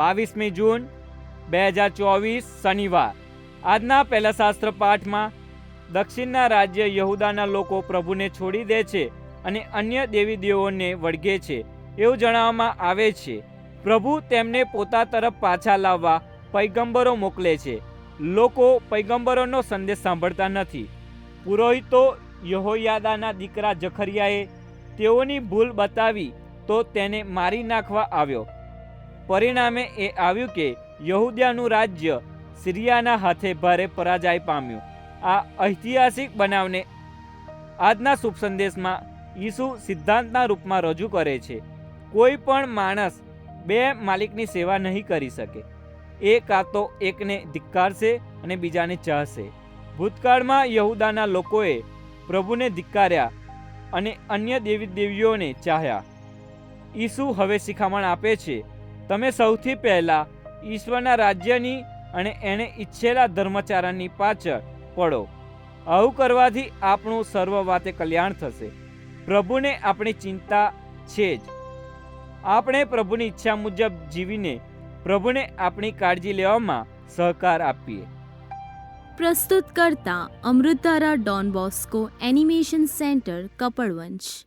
બાવીસમી જૂન, બે હજાર ચોવીસ શનિવાર. આજના પહેલા શાસ્ત્ર પાઠમાં, દક્ષિણના રાજ્ય યહુદાના લોકો પ્રભુને છોડી દે છે અને અન્ય દેવી દેવોને વળગે છે, એવું જણાવવામાં આવે છે. પ્રભુ તેમને પોતા તરફ પાછા લાવવા પૈગંબરો મોકલે છે. લોકો પૈગંબરોનો સંદેશ સાંભળતા નથી. પુરોહિતો યહોયાદાના દીકરા જખરિયાએ તેઓની ભૂલ બતાવી તો તેને મારી નાખવા આવ્યો. પરિણામે એ આવ્યું કે યહૂદિયાનું રાજ્ય સિરિયાના હાથે ભારે પરાજય પામ્યું. આ ઐતિહાસિક બનાવને આજના શુભ સંદેશમાં ઈસુ સિદ્ધાંતના રૂપમાં રજૂ કરે છે. કોઈ પણ માણસ બે માલિકની સેવા નહીં કરી શકે. એ કાં તો એકને ધિક્કારશે અને બીજાને ચાહશે. ભૂતકાળમાં યહૂદાના લોકોએ પ્રભુને ધિક્કાર્યા અને અન્ય દેવી દેવીઓને ચાહ્યા. ઈસુ હવે શિખામણ આપે છે તમે સૌથી પહેલાં ઈશ્વરના રાજ્યની અને એણે ઈચ્છેલા ધર્મચારાની પાછળ પડો. આવું કરવાથી આપણું સર્વ વાતે કલ્યાણ થશે. પ્રભુને આપણી ચિંતા છે જ. આપણે પ્રભુની ઈચ્છા મુજબ જીવીને પ્રભુને આપણી કાળજી લેવામાં સહકાર આપીએ. પ્રસ્તુત કરતા અમૃતારા Don Bosco animation centre Kapadvanj